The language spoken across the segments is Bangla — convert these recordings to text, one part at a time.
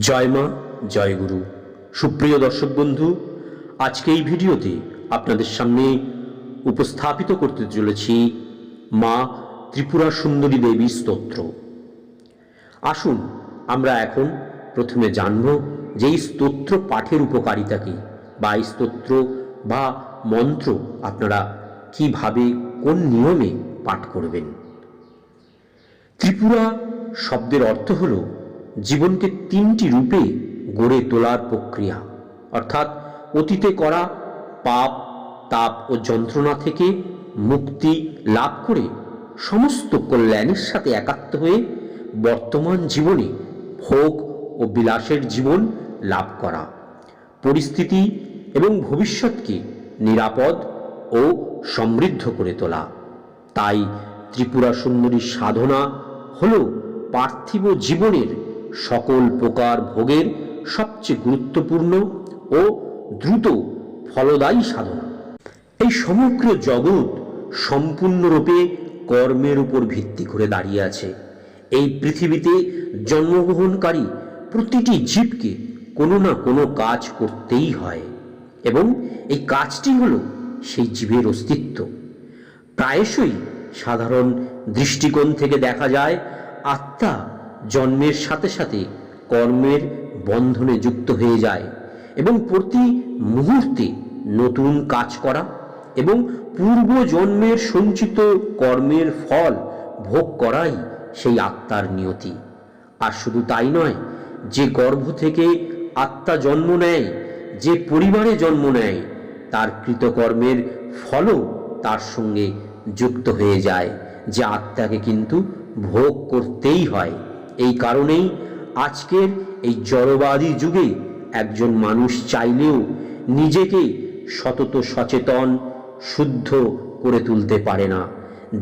জয় মা, জয় গুরু। সুপ্রিয় দর্শক বন্ধু, আজকে এই ভিডিওতে আপনাদের সামনে উপস্থাপিত করতে চলেছি মা ত্রিপুরা সুন্দরী দেবী স্তোত্র। আসুন, আমরা এখন প্রথমে জানব যে এই স্তোত্র পাঠের উপকারিতা কি বা এই স্তোত্র বা মন্ত্র আপনারা কীভাবে, কোন নিয়মে পাঠ করবেন। ত্রিপুরা শব্দের অর্থ হল জীবনকে তিনটি রূপে গড়ে তোলার প্রক্রিয়া। অর্থাৎ অতীতে করা পাপ, তাপ ও যন্ত্রণা থেকে মুক্তি লাভ করে সমস্ত কল্যাণের সাথে একাত্ম হয়ে বর্তমান জীবনে ভোগ ও বিলাসের জীবন লাভ করা। পরিস্থিতি এবং ভবিষ্যৎকে নিরাপদ ও সমৃদ্ধ করে তোলা। তাই ত্রিপুরা সুন্দরীর সাধনা হল পার্থিব জীবনের সকল প্রকার ভোগের সবচেয়ে গুরুত্বপূর্ণ ও দ্রুত ফলদায়ী সাধনা। এই সমগ্র জগৎ সম্পূর্ণরূপে কর্মের উপর ভিত্তি করে দাঁড়িয়ে আছে। এই পৃথিবীতে জন্মগ্রহণকারী প্রতিটি জীবকে কোনো না কোনো কাজ করতেই হয় এবং এই কাজটি হলো সেই জীবের অস্তিত্ব। প্রায়শই সাধারণ দৃষ্টিকোণ থেকে দেখা যায়, আত্মা জন্মের সাথে সাথে কর্মের বন্ধনে যুক্ত হয়ে যায় এবং প্রতি মুহূর্তে নতুন কাজ করা এবং পূর্ব জন্মের সঞ্চিত কর্মের ফল ভোগ করাই সেই আত্মার নিয়তি। আর শুধু তাই নয়, যে গর্ভ থেকে আত্মা জন্ম নেয়, যে পরিবারে জন্ম নেয়, তার কৃতকর্মের ফলও তার সঙ্গে যুক্ত হয়ে যায়, যে আত্মাকে কিন্তু ভোগ করতেই হয়। এই কারণেই আজকের এই জড়বাদী যুগে একজন মানুষ চাইলেও নিজেকে সতত সচেতন, শুদ্ধ করে তুলতে পারে না।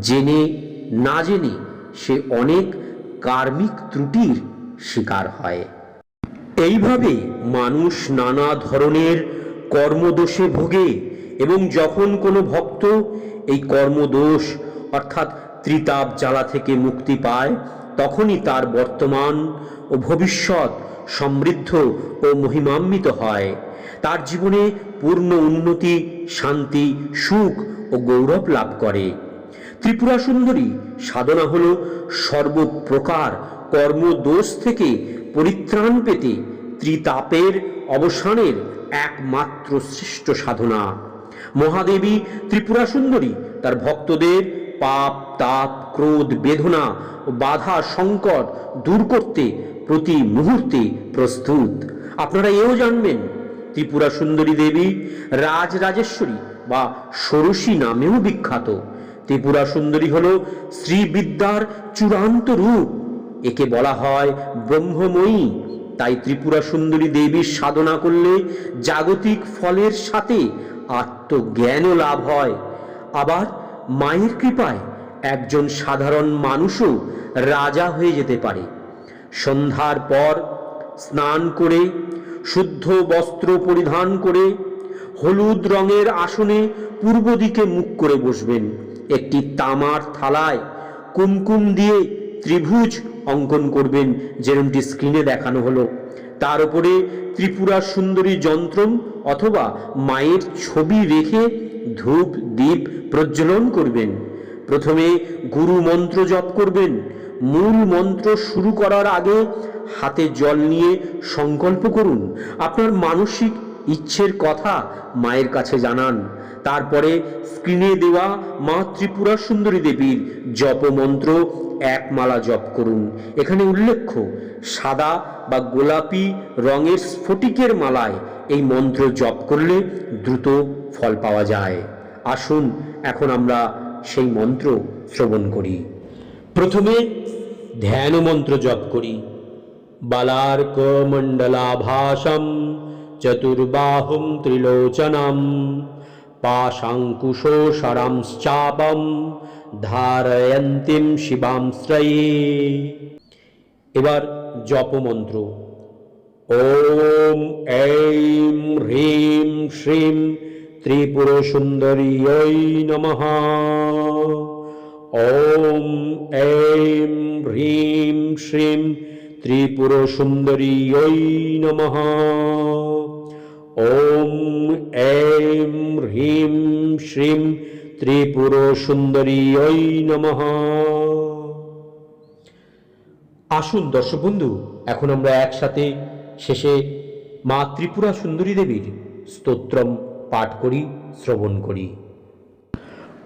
জেনে না জেনে সে অনেক কার্মিক ত্রুটির শিকার হয়। এইভাবে মানুষ নানা ধরনের কর্মদোষে ভোগে এবং যখন কোনো ভক্ত এই কর্মদোষ অর্থাৎ ত্রিতাপ, জ্বালা থেকে মুক্তি পায় তখনই তার বর্তমান ও ভবিষ্যৎ সমৃদ্ধ ও মহিমান্বিত হয়। তার জীবনে পূর্ণ উন্নতি, শান্তি, সুখ ও গৌরব লাভ করে। ত্রিপুরা সুন্দরী সাধনা হল সর্বপ্রকার কর্মদোষ থেকে পরিত্রাণ পেতে ত্রিতাপের অবসানের একমাত্র শ্রেষ্ঠ সাধনা। মহাদেবী ত্রিপুরা সুন্দরী, তার ভক্তদের পাপ, তাপ, ক্রোধ, বেদনা ও বাধা, সংকট দূর করতে প্রতি মুহূর্তে প্রস্তুত। আপনারা এও জানবেন, ত্রিপুরা সুন্দরী দেবী রাজরাজেশ্বরী বা ষোড়শী নামেও বিখ্যাত। ত্রিপুরা সুন্দরী হল শ্রীবিদ্যার চূড়ান্ত রূপ। একে বলা হয় ব্রহ্মময়ী। তাই ত্রিপুরা সুন্দরী দেবীর সাধনা করলে জাগতিক ফলের সাথে আত্মজ্ঞানও লাভ হয়। আবার মায়ের কৃপায় একজন সাধারণ মানুষও রাজা হয়ে যেতে পারে। সন্ধ্যার পর স্নান করে, শুদ্ধ বস্ত্র পরিধান করে, হলুদ রঙের আসনে পূর্ব দিকে মুখ করে বসবেন। একটি তামার থালায় কুমকুম দিয়ে ত্রিভুজ অঙ্কন করবেন, যেরমটি স্ক্রিনে দেখানো হলো। তার উপরে ত্রিপুরা সুন্দরী যন্ত্রম অথবা মায়ের ছবি রেখে ধূপ দ্বীপ প্রজ্বলন করবেন। প্রথমে গুরু মন্ত্র জপ করবেন। মূল মন্ত্র শুরু করার আগে হাতে জল নিয়ে সংকল্প করুন। আপনার মানসিক ইচ্ছের কথা মায়ের কাছে জানান। তারপরে স্ক্রিনে দেওয়া মা ত্রিপুরা সুন্দরী দেবীর জপ মন্ত্র এক মালা জপ করুন। এখানে উল্লেখ্য, সাদা বা গোলাপি রঙের স্ফটিকের মালায় এই মন্ত্র জপ করলে দ্রুত ফল পাওয়া যায়। আসুন, এখন আমরা সেই মন্ত্র শ্রবণ করি। প্রথমে ধ্যান মন্ত্র জপ করি। বালার্ক মণ্ডলাভাসম চতুর্বাহুম ত্রিলোচনম পাশাঙ্কুশো সরাংশ্চাপম ধারয়ন্তিম শিবাংশ্রয়ে এবার জপ মন্ত্র ওম এইম হ্রিম শ্রীম ত্রিপুর সুন্দরী নমঃ। ওম এইম হ্রিম শ্রীম ত্রিপুরসুন্দরীयै নমঃ। ওম এম হ্রিম শ্রীম ত্রিপুরসুন্দরীयै নমঃ। আসুন দর্শক বন্ধু, এখন আমরা একসাথে শেষে মা ত্রিপুরা সুন্দরী দেবীর স্তোত্রম পাঠ করি শ্রবণ করি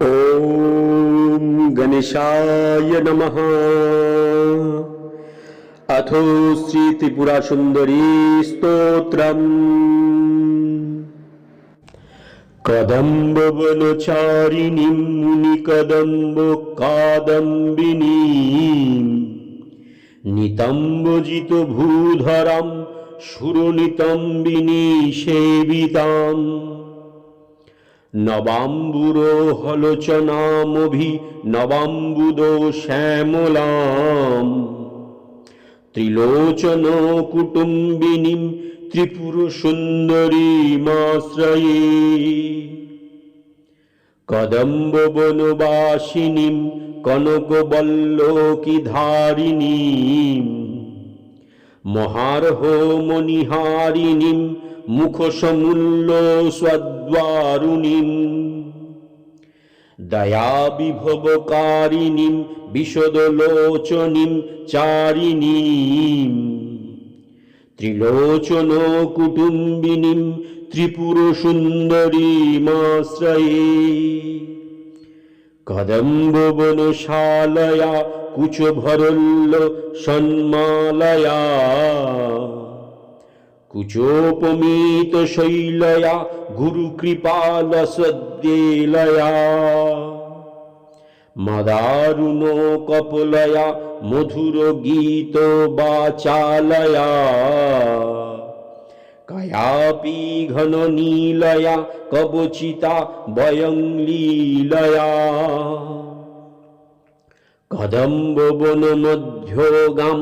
ওম গণেশায় নমঃ अथो श्री त्रिपुरा सुंदरी स्तोत्रम कदम्बवनचारिणीं मुनिकदम्ब कादम्बिनीं সুরনিতম্বিনী সেবিতাম। নবাম্বুরো হলচনামভি নবাম্বুদো শ্যামলাম। ত্রিলোচন কুটুম্বিনীম ত্রিপুর সুন্দরীমাশ্রয়ে কদম্ব মহার্হ মণিহারিণীম মুখসমূল্য স্বদ্বারুণীম। দয়া বিভবকারিণীম বিশদলোচনীম চারিণীম। ত্রিলোচন কুটুম্বিনীম ত্রিপুর সুন্দরীমাশ্রয়ে কদম্ব বনশালয়া কুচভরল্য সন্মালয়া। কুচোপমিত শৈলয়া গুরু কৃপাল সদ্যেলয়া মদারুণ কপলয়া, মধুর গীত বাচালয়া। কায়াপি ঘন নীলয়া, কবচিতা বয়ং লীলয়া। কদম্ব বন মধ্যগাম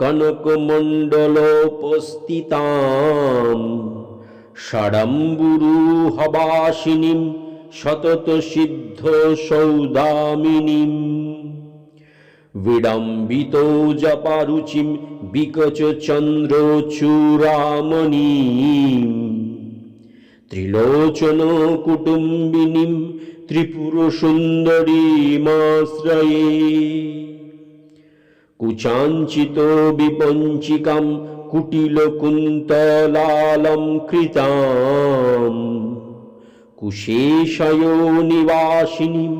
কনকমণ্ডলোপস্থিতাম। ষড়ম্বুরু হবাসিনীম সতত সিদ্ধ সৌদামিনীম বিড়ম্বিত জপারুচিম বিকচ চন্দ্র চূড়ামণীম ত্রিলোচন কুটুম্বিনীম ত্রিপুর সুন্দরীমাশ্রয়ে কুচাঞ্চিত বিপঞ্চিকাম কুটিল কুন্তলালম কৃতাম কুশেশয় নিবাসিনীম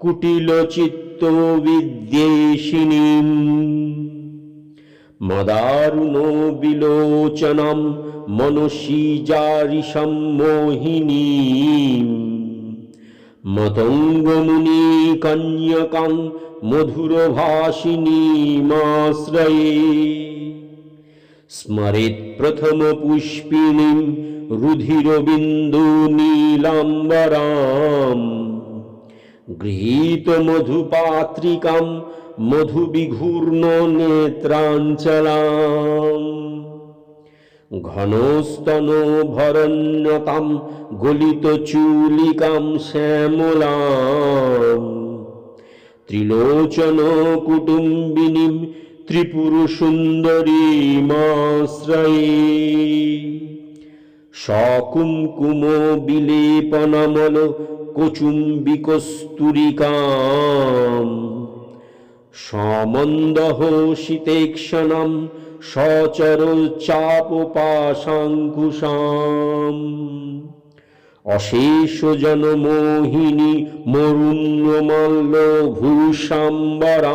কুটিল চিত্ত বিদ্যেশিনীম মদারুণ বিলোচনম মনসী জারিষম মোহিনীম মতঙ্গমুনি কন্যকাং মধুর ভাসিনীমাশ্রয়ে স্মরেৎ প্রথম পুষ্পিণীম রুধির বিন্দু নীলাম্বরাম গৃহীত মধুপাত্রিকাম মধুবিঘূর্ণ নেত্রাঞ্চলাম। ঘনস্তন ভরণ্যতাম গলিত চুলিকাম শ্যামলাম। ত্রিলোচন কুটুম্বিনীম ত্রিপুর সুন্দরীমাশ্রয়ে সকুমকুম বিলেপনমল কচুম্বিকস্তুরিকাম। সমন্দহ শীতেক্ষণম সচর চাপপাশাঙ্কুশাম। অশেষ জনমোহিনী মরুণ্যমল্ল ভূষাম্বরাম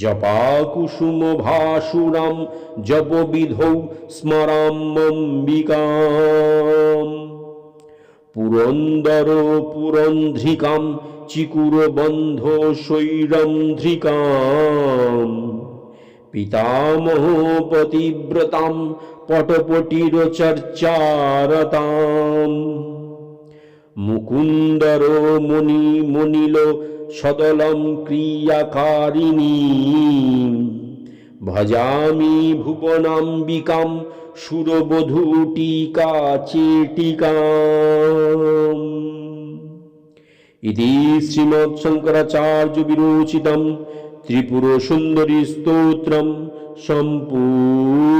জপাকুসুম ভাসুরাম জপবিধৌ স্মরাম্বিকাম পুরন্দর পুরন্ধ্রিকাম চিকুর বন্ধ শৈরন্ধ্রিকাম পিতামহ পতিব্রতাম পটপটির চর্চারতাম মুকুন্দর মণি মনিল সদলম ক্রিয়াকারিণী ভজামি ভুবনাম্বিকাম সুরবধূটিকা চেটিকাম ইতি শ্রীমৎ শঙ্করাচার্য বিরোচিতম ত্রিপুর সুন্দরী স্তোত্রম সম্পূর্ণম।